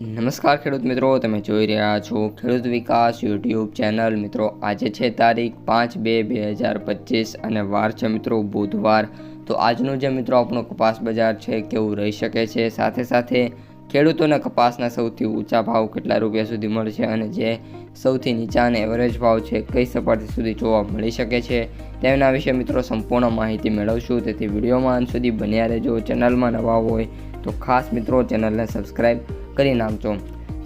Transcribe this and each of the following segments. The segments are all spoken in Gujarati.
નમસ્કાર ખેડૂત મિત્રો, તમે જોઈ રહ્યા છો ખેડૂત વિકાસ યુટ્યુબ ચેનલ. મિત્રો, આજે છે તારીખ પાંચ બે બે હજાર પચીસ અને વાર છે મિત્રો બુધવાર. તો આજનું જે મિત્રો આપણો કપાસ બજાર છે, કેવું રહી શકે છે? સાથે સાથે ખેડૂતોને કપાસના સૌથી ઊંચા ભાવ કેટલા રૂપિયા સુધી મળશે અને જે સૌથી નીચા અને એવરેજ ભાવ છે, કઈ સપાટી સુધી જોવા મળી શકે છે? તેના વિશે મિત્રો સંપૂર્ણ માહિતી મેળવશું. તેથી વિડીયોમાં અંત સુધી બન્યા રહેજો. ચેનલમાં નવા હોય તો ખાસ મિત્રો ચેનલને સબસ્ક્રાઈબ કરી નાખજો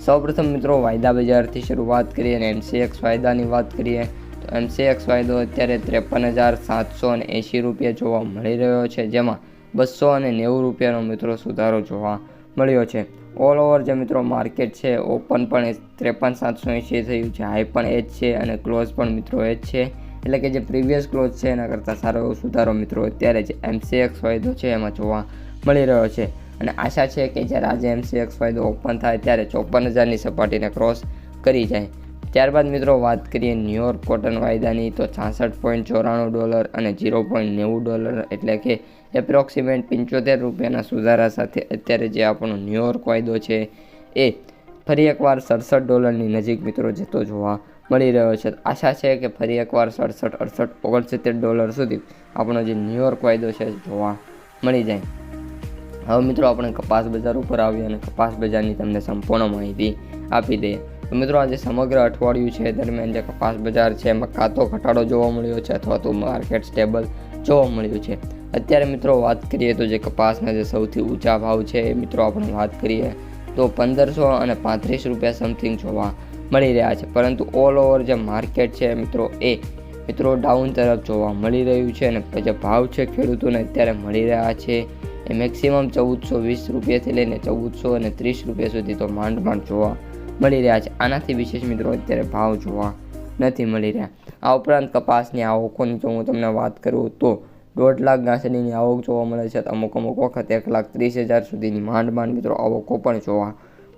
સૌપ્રથમ મિત્રો, વાયદા બજારથી શરૂઆત કરીએ અને એમસીએક્સ વાયદાની વાત કરીએ. તો એમસીએક્સ વાયદો અત્યારે ત્રેપન હજાર સાતસો અને એંશી રૂપિયા જોવા મળી રહ્યો છે, જેમાં બસો અને નેવું રૂપિયાનો મિત્રો સુધારો જોવા મળ્યો છે. ઓલ ઓવર જે મિત્રો માર્કેટ છે, ઓપન પણ ત્રેપન સાતસો એંશી થયું છે, હાઈ પણ એ જ છે અને ક્લોઝ પણ મિત્રો એ જ છે. એટલે કે જે પ્રીવિયસ ક્લોઝ છે, એના કરતાં સારો એવો સુધારો મિત્રો અત્યારે જે એમસીએક્સ વાયદો છે, એમાં જોવા મળી રહ્યો છે. અને આશા છે કે જ્યારે આજે એમસીએક્સ ફાયદો ઓપન થાય ત્યારે ચોપન હજારની સપાટીને ક્રોસ કરી જાય. ત્યારબાદ મિત્રો વાત કરીએ ન્યુયોર્ક કોટન વાયદાની, તો છાસઠ પોઈન્ટ ચોરાણું ડોલર અને ઝીરો પોઈન્ટ નેવું ડોલર એટલે કે એપ્રોક્સિમેટ પંચોતેર રૂપિયાના સુધારા સાથે અત્યારે જે આપણો ન્યુયોર્ક વાયદો છે એ ફરી એકવાર સડસઠ ડોલરની નજીક મિત્રો જતો જોવા મળી રહ્યો છે. આશા છે કે ફરી એકવાર સડસઠ, અડસઠ, ઓગણસિત્તેર ડોલર સુધી આપણો જે ન્યુયોર્ક વાયદો છે જોવા મળી જાય. હવે મિત્રો આપણે કપાસ બજાર ઉપર આવીએ અને કપાસ બજારની તમને સંપૂર્ણ માહિતી આપી દઈએ. તો મિત્રો આજે સમગ્ર અઠવાડિયું છે દરમિયાન જે કપાસ બજાર છે એમાં કાં ઘટાડો જોવા મળ્યો છે અથવા તો માર્કેટ સ્ટેબલ જોવા મળ્યું છે. અત્યારે મિત્રો વાત કરીએ તો જે કપાસના જે સૌથી ઊંચા ભાવ છે એ મિત્રો આપણે વાત કરીએ તો પંદરસો અને પાંત્રીસ રૂપિયા સમથિંગ જોવા મળી રહ્યા છે. પરંતુ ઓલ ઓવર જે માર્કેટ છે મિત્રો એ મિત્રો ડાઉન તરફ જોવા મળી રહ્યું છે અને જે ભાવ છે ખેડૂતોને અત્યારે મળી રહ્યા છે. એ મેક્સિમમ ચૌદસો વીસ રૂપિયાથી લઈને ચૌદસો અને ત્રીસ રૂપિયા સુધી તો માંડ માંડ જોવા મળી રહ્યા છે. આનાથી વિશેષ મિત્રો અત્યારે ભાવ જોવા નથી મળી રહ્યા. આ ઉપરાંત કપાસની આવકોની જો હું તમને વાત કરું તો દોઢ લાખ ગાંસડીની આવક જોવા મળે છે. અમુક અમુક વખત એક લાખ ત્રીસ હજાર સુધીની માંડ માંડ મિત્રો આવકો પણ જોવા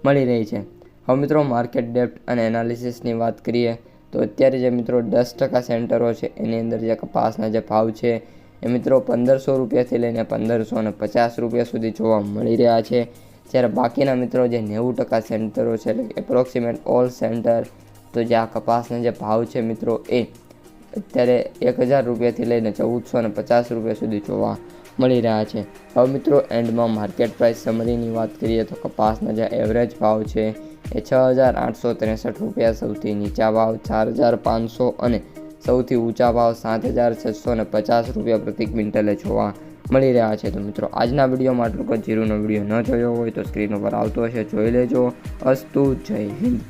મળી રહી છે. હવે મિત્રો માર્કેટ ડેપ્ટ અને એનાલિસિસની વાત કરીએ તો અત્યારે જે મિત્રો દસ ટકા સેન્ટરો છે એની અંદર જે કપાસના જે ભાવ છે એ મિત્રો પંદરસો રૂપિયાથી લઈને પંદરસો અને પચાસ રૂપિયા સુધી જોવા મળી રહ્યા છે. જ્યારે બાકીના મિત્રો જે નેવું ટકા સેન્ટરો છે, એટલે એપ્રોક્સિમેટ ઓલ સેન્ટર તો જે આ કપાસના જે ભાવ છે મિત્રો એ અત્યારે એક હજાર રૂપિયાથી લઈને ચૌદસો અને પચાસ રૂપિયા સુધી જોવા મળી રહ્યા છે. હવે મિત્રો એન્ડમાં માર્કેટ પ્રાઇસ સમરીની વાત કરીએ તો કપાસના જે એવરેજ ભાવ છે એ છ હજાર આઠસો ત્રેસઠ રૂપિયા સૌથી નીચા ભાવ, ચાર હજાર પાંચસો અને સૌથી ઊંચા ભાવ સાત હજાર છસો ને પચાસ રૂપિયા પ્રતિ ક્વિન્ટલે જોવા મળી રહ્યા છે. તો મિત્રો, આજના વિડીયોમાં આટલું જીરુનો વીડિયો ન જોયો હોય તો સ્ક્રીન ઉપર આવતો હશે. જોઈ લેજો. અસ્તુ જય હિન્દ.